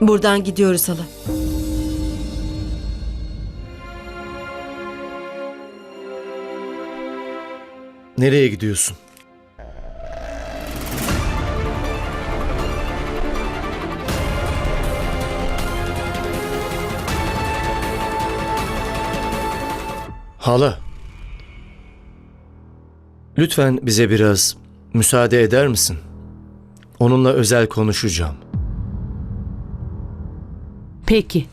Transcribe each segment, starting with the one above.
Buradan gidiyoruz hala. Nereye gidiyorsun? Hala. Lütfen bize biraz müsaade eder misin? Onunla özel konuşacağım. Peki.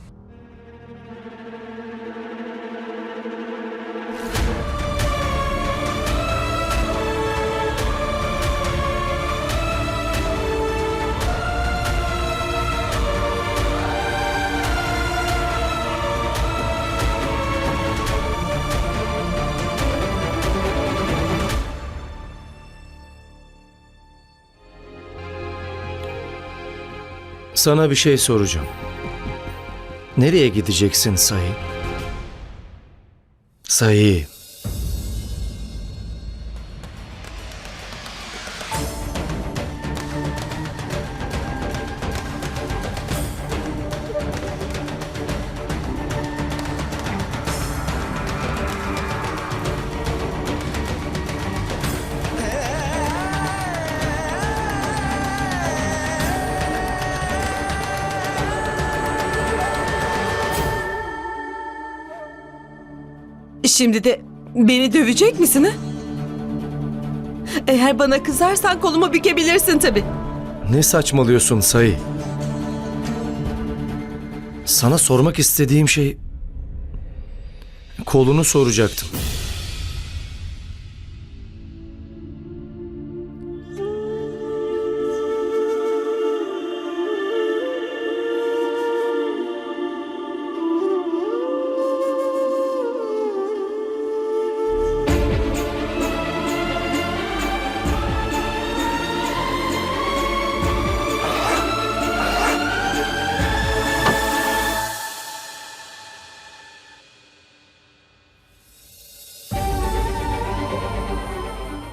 Sana bir şey soracağım. Nereye gideceksin Sayı? Sayı. Şimdi de beni dövecek misin ha? Eğer bana kızarsan kolumu bükebilirsin tabii. Ne saçmalıyorsun Sayı? Sana sormak istediğim şey... Kolunu soracaktım.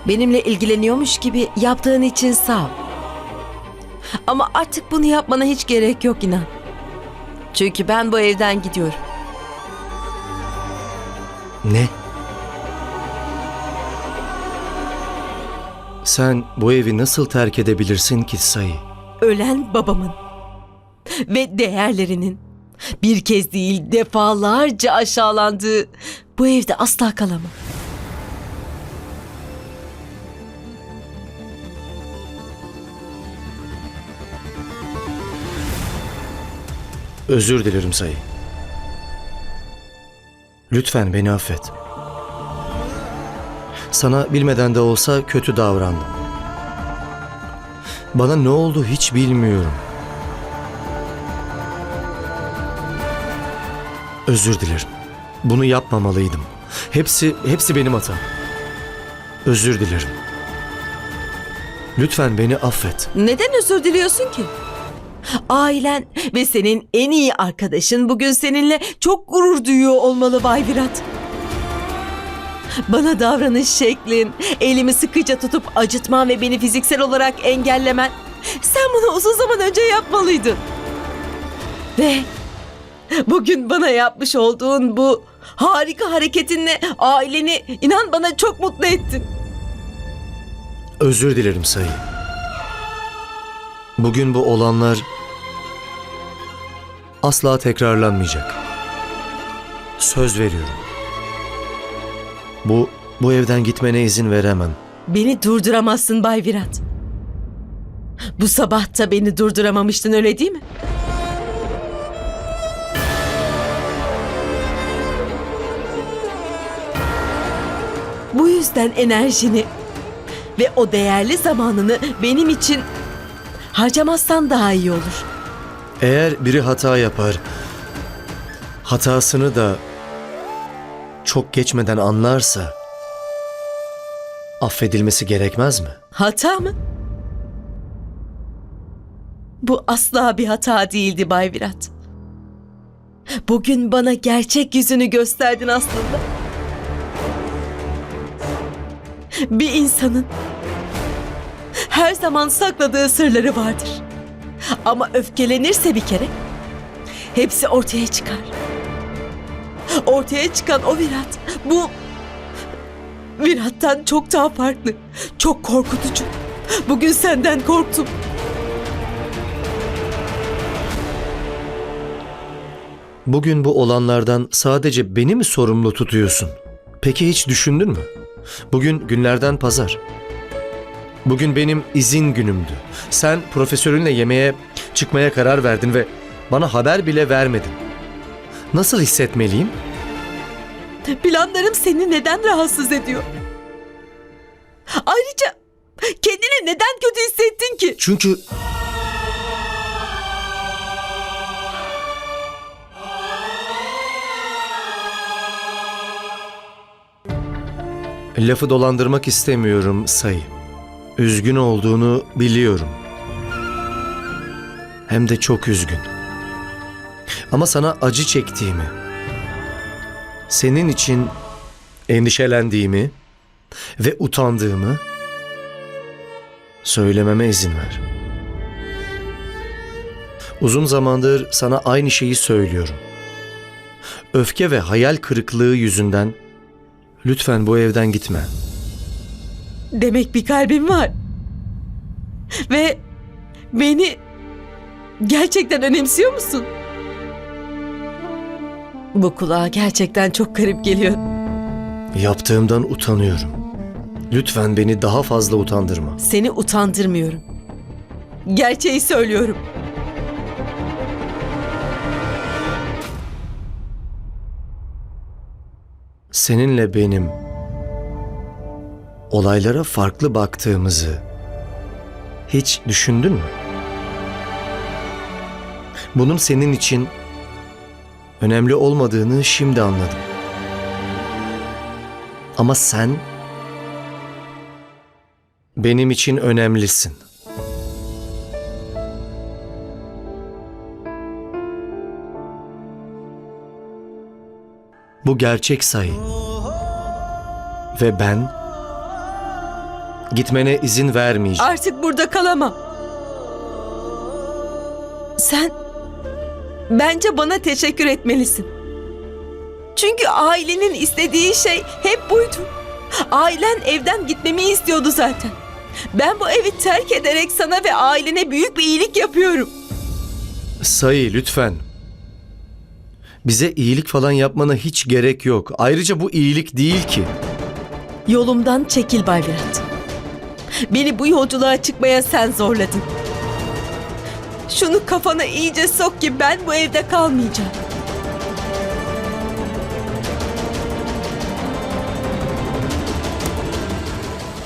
Benimle ilgileniyormuş gibi yaptığın için sağ ol. Ama artık bunu yapmana hiç gerek yok inan. Çünkü ben bu evden gidiyorum. Ne? Sen bu evi nasıl terk edebilirsin ki Sayı? Ölen babamın ve değerlerinin bir kez değil defalarca aşağılandığı bu evde asla kalamam. Özür dilerim Sayı. Lütfen beni affet. Sana bilmeden de olsa kötü davrandım. Bana ne oldu hiç bilmiyorum. Özür dilerim. Bunu yapmamalıydım. Hepsi hepsi benim hatam. Özür dilerim. Lütfen beni affet. Neden özür diliyorsun ki? Ailen ve senin en iyi arkadaşın bugün seninle çok gurur duyuyor olmalı Bay Virat. Bana davranış şeklin, elimi sıkıca tutup acıtman ve beni fiziksel olarak engellemen. Sen bunu uzun zaman önce yapmalıydın. Ve bugün bana yapmış olduğun bu harika hareketinle aileni inan bana çok mutlu ettin. Özür dilerim Sayı. Bugün bu olanlar asla tekrarlanmayacak. Söz veriyorum. Bu bu evden gitmene izin veremem. Beni durduramazsın Bay Virat. Bu sabah da beni durduramamıştın öyle değil mi? Bu yüzden enerjini ve o değerli zamanını benim için harcamazsan daha iyi olur. Eğer biri hata yapar, hatasını da çok geçmeden anlarsa affedilmesi gerekmez mi? Hata mı? Bu asla bir hata değildi Bay Virat. Bugün bana gerçek yüzünü gösterdin aslında. Bir insanın her zaman sakladığı sırları vardır. Ama öfkelenirse bir kere hepsi ortaya çıkar. Ortaya çıkan o Virat bu Virat'tan çok daha farklı. Çok korkutucu. Bugün senden korktum. Bugün bu olanlardan sadece beni mi sorumlu tutuyorsun? Peki hiç düşündün mü? Bugün günlerden pazar. Bugün benim izin günümdü. Sen profesörünle yemeğe çıkmaya karar verdin ve bana haber bile vermedin. Nasıl hissetmeliyim? Planlarım seni neden rahatsız ediyor? Ayrıca kendini neden kötü hissettin ki? Çünkü Lafı dolandırmak istemiyorum Sayı. Üzgün olduğunu biliyorum. Hem de çok üzgün. Ama sana acı çektiğimi, senin için endişelendiğimi ve utandığımı söylememe izin ver. Uzun zamandır sana aynı şeyi söylüyorum. Öfke ve hayal kırıklığı yüzünden lütfen bu evden gitme. Demek bir kalbin var. Ve beni gerçekten önemsiyor musun? Bu kulağa gerçekten çok garip geliyor. Yaptığımdan utanıyorum. Lütfen beni daha fazla utandırma. Seni utandırmıyorum. Gerçeği söylüyorum. Seninle benim olaylara farklı baktığımızı hiç düşündün mü? Bunun senin için önemli olmadığını şimdi anladım. Ama sen benim için önemlisin. Bu gerçek sayı. Ve ben gitmene izin vermeyeceğim. Artık burada kalamam. Sen bence bana teşekkür etmelisin. Çünkü ailenin istediği şey hep buydu. Ailen evden gitmemi istiyordu zaten. Ben bu evi terk ederek sana ve ailene büyük bir iyilik yapıyorum. Sayı lütfen. Bize iyilik falan yapmana hiç gerek yok. Ayrıca bu iyilik değil ki. Yolumdan çekil Bay Virat. Beni bu yolculuğa çıkmaya sen zorladın. Şunu kafana iyice sok ki ben bu evde kalmayacağım.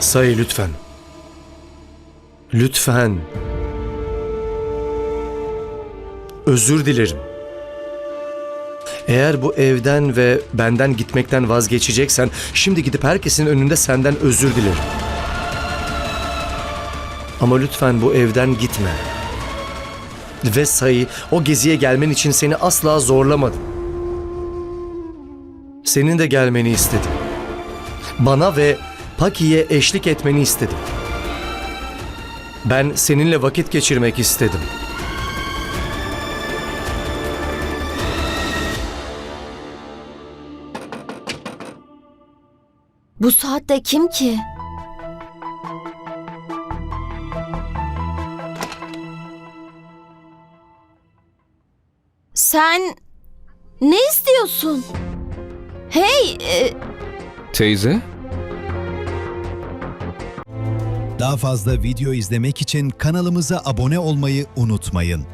Sayı lütfen. Lütfen. Özür dilerim. Eğer bu evden ve benden gitmekten vazgeçeceksen şimdi gidip herkesin önünde senden özür dilerim. Ama lütfen bu evden gitme. Ve sayı o geziye gelmen için seni asla zorlamadım. Senin de gelmeni istedim. Bana ve Paki'ye eşlik etmeni istedim. Ben seninle vakit geçirmek istedim. Bu saatte kim ki? Sen ne istiyorsun? Hey, e, Teyze? Daha fazla video izlemek için kanalımıza abone olmayı unutmayın.